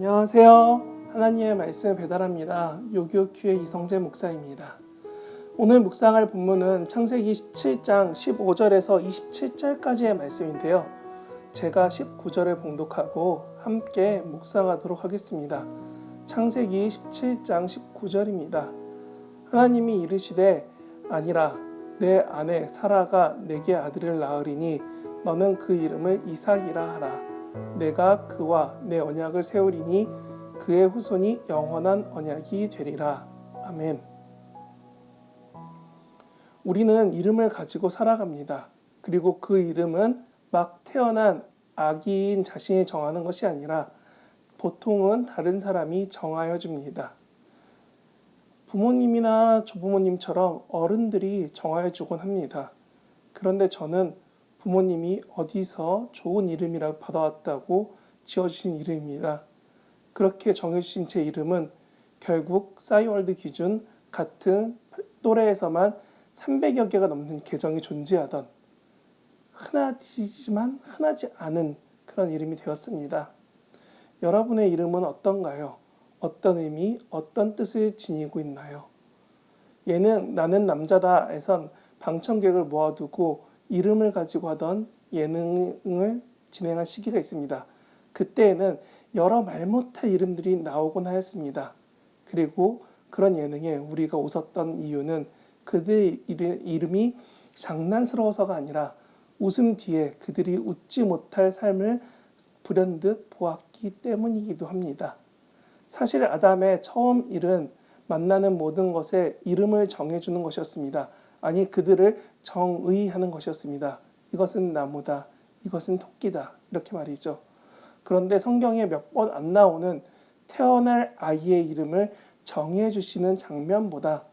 안녕하세요. 하나님의 말씀 배달합니다. 요교큐의 이성재 목사입니다. 오늘 묵상할 본문은 창세기 17장 15절에서 27절까지의 말씀인데요. 제가 19절을 봉독하고 함께 묵상하도록 하겠습니다. 창세기 17장 19절입니다. 하나님이 이르시되 아니라 내 아내 사라가 내게 아들을 낳으리니 너는 그 이름을 이삭이라 하라. 내가 그와 내 언약을 세우리니 그의 후손이 영원한 언약이 되리라. 아멘. 우리는 이름을 가지고 살아갑니다. 그리고 그 이름은 막 태어난 아기인 자신이 정하는 것이 아니라 보통은 다른 사람이 정하여 줍니다. 부모님이나 조부모님처럼 어른들이 정하여 주곤 합니다. 그런데 저는 부모님이 어디서 좋은 이름이라고 받아왔다고 지어주신 이름입니다. 그렇게 정해주신 제 이름은 결국 싸이월드 기준 같은 또래에서만 300여 개가 넘는 계정이 존재하던 흔하지만 흔하지 않은 그런 이름이 되었습니다. 여러분의 이름은 어떤가요? 어떤 의미, 어떤 뜻을 지니고 있나요? 예능 나는 남자다에선 방청객을 모아두고 이름을 가지고 하던 예능을 진행한 시기가 있습니다. 그때에는 여러 말 못할 이름들이 나오곤 하였습니다. 그리고 그런 예능에 우리가 웃었던 이유는 그들의 이름이 장난스러워서가 아니라 웃음 뒤에 그들이 웃지 못할 삶을 불현듯 보았기 때문이기도 합니다. 사실 아담의 처음 일은 만나는 모든 것에 이름을 정해주는 것이었습니다. 아니 그들을 정의하는 것이었습니다. 이것은 나무다. 이것은 토끼다. 이렇게 말이죠. 그런데 성경에 몇 번 안 나오는 태어날 아이의 이름을 정해 주시는 장면보다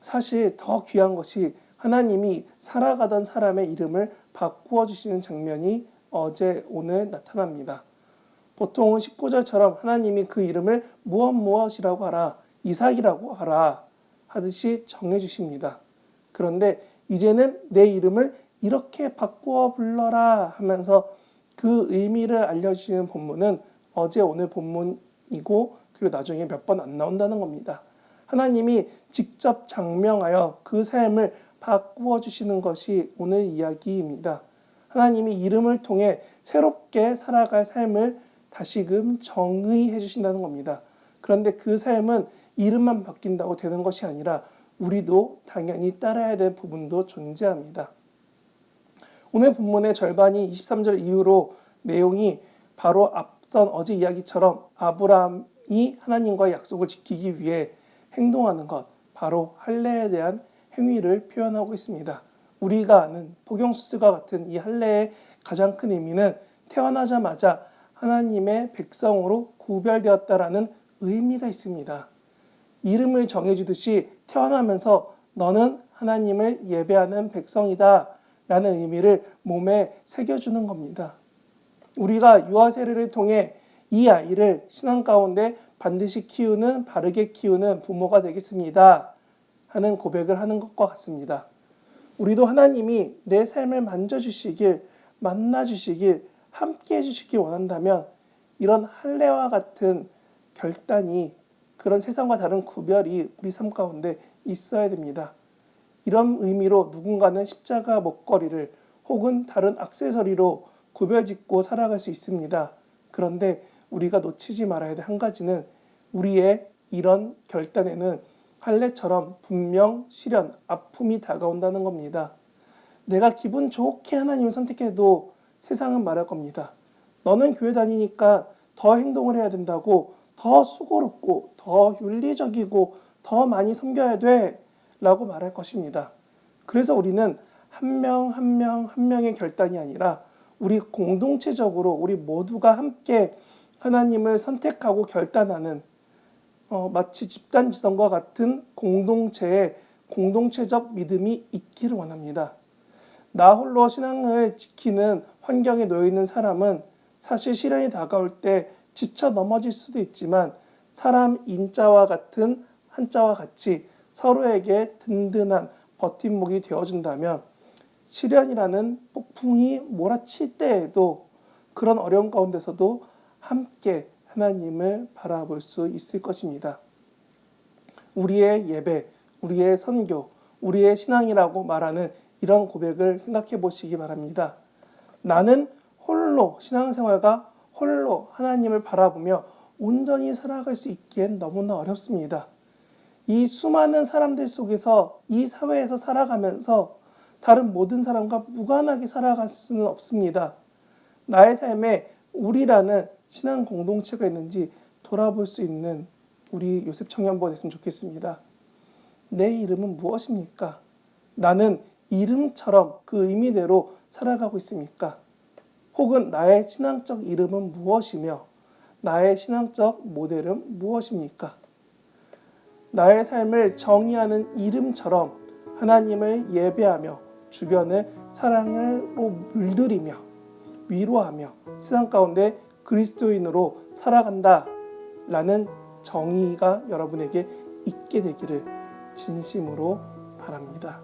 사실 더 귀한 것이 하나님이 살아가던 사람의 이름을 바꾸어 주시는 장면이 어제 오늘 나타납니다. 보통은 19절처럼 하나님이 그 이름을 무엇 무엇이라고 하라 이삭이라고 하라 하듯이 정해 주십니다. 그런데 이제는 내 이름을 이렇게 바꾸어 불러라 하면서 그 의미를 알려주시는 본문은 어제 오늘 본문이고 그리고 나중에 몇 번 안 나온다는 겁니다. 하나님이 직접 장명하여 그 삶을 바꾸어 주시는 것이 오늘 이야기입니다. 하나님이 이름을 통해 새롭게 살아갈 삶을 다시금 정의해 주신다는 겁니다. 그런데 그 삶은 이름만 바뀐다고 되는 것이 아니라 우리도 당연히 따라야 될 부분도 존재합니다. 오늘 본문의 절반이 23절 이후로 내용이 바로 앞선 어제 이야기처럼 아브라함이 하나님과의 약속을 지키기 위해 행동하는 것, 바로 할례에 대한 행위를 표현하고 있습니다. 우리가 아는 포경수스가 같은 이 할례의 가장 큰 의미는 태어나자마자 하나님의 백성으로 구별되었다라는 의미가 있습니다. 이름을 정해주듯이 태어나면서 너는 하나님을 예배하는 백성이다 라는 의미를 몸에 새겨주는 겁니다. 우리가 유아 세례를 통해 이 아이를 신앙 가운데 반드시 키우는 바르게 키우는 부모가 되겠습니다 하는 고백을 하는 것과 같습니다. 우리도 하나님이 내 삶을 만져주시길 만나주시길 함께 해주시길 원한다면 이런 할례와 같은 결단이 그런 세상과 다른 구별이 우리 삶 가운데 있어야 됩니다. 이런 의미로 누군가는 십자가 목걸이를 혹은 다른 악세서리로 구별짓고 살아갈 수 있습니다. 그런데 우리가 놓치지 말아야 될 한 가지는 우리의 이런 결단에는 할례처럼 분명 시련, 아픔이 다가온다는 겁니다. 내가 기분 좋게 하나님을 선택해도 세상은 말할 겁니다. 너는 교회 다니니까 더 행동을 해야 된다고 더 수고롭고 더 윤리적이고 더 많이 섬겨야 돼 라고 말할 것입니다. 그래서 우리는 한 명 한 명 한 명의 결단이 아니라 우리 공동체적으로 우리 모두가 함께 하나님을 선택하고 결단하는 어, 마치 집단 지성과 같은 공동체의 공동체적 믿음이 있기를 원합니다. 나 홀로 신앙을 지키는 환경에 놓여 있는 사람은 사실 시련이 다가올 때 지쳐 넘어질 수도 있지만 사람 인자와 같은 한자와 같이 서로에게 든든한 버팀목이 되어준다면 시련이라는 폭풍이 몰아칠 때에도 그런 어려움 가운데서도 함께 하나님을 바라볼 수 있을 것입니다. 우리의 예배, 우리의 선교, 우리의 신앙이라고 말하는 이런 고백을 생각해 보시기 바랍니다. 나는 홀로 신앙생활과 홀로 하나님을 바라보며 온전히 살아갈 수 있기엔 너무나 어렵습니다. 이 수많은 사람들 속에서 이 사회에서 살아가면서 다른 모든 사람과 무관하게 살아갈 수는 없습니다. 나의 삶에 우리라는 신앙 공동체가 있는지 돌아볼 수 있는 우리 요셉 청년부 됐으면 좋겠습니다. 내 이름은 무엇입니까? 나는 이름처럼 그 의미대로 살아가고 있습니까? 혹은 나의 신앙적 이름은 무엇이며 나의 신앙적 모델은 무엇입니까? 나의 삶을 정의하는 이름처럼 하나님을 예배하며 주변을 사랑으로 물들이며 위로하며 세상 가운데 그리스도인으로 살아간다 라는 정의가 여러분에게 있게 되기를 진심으로 바랍니다.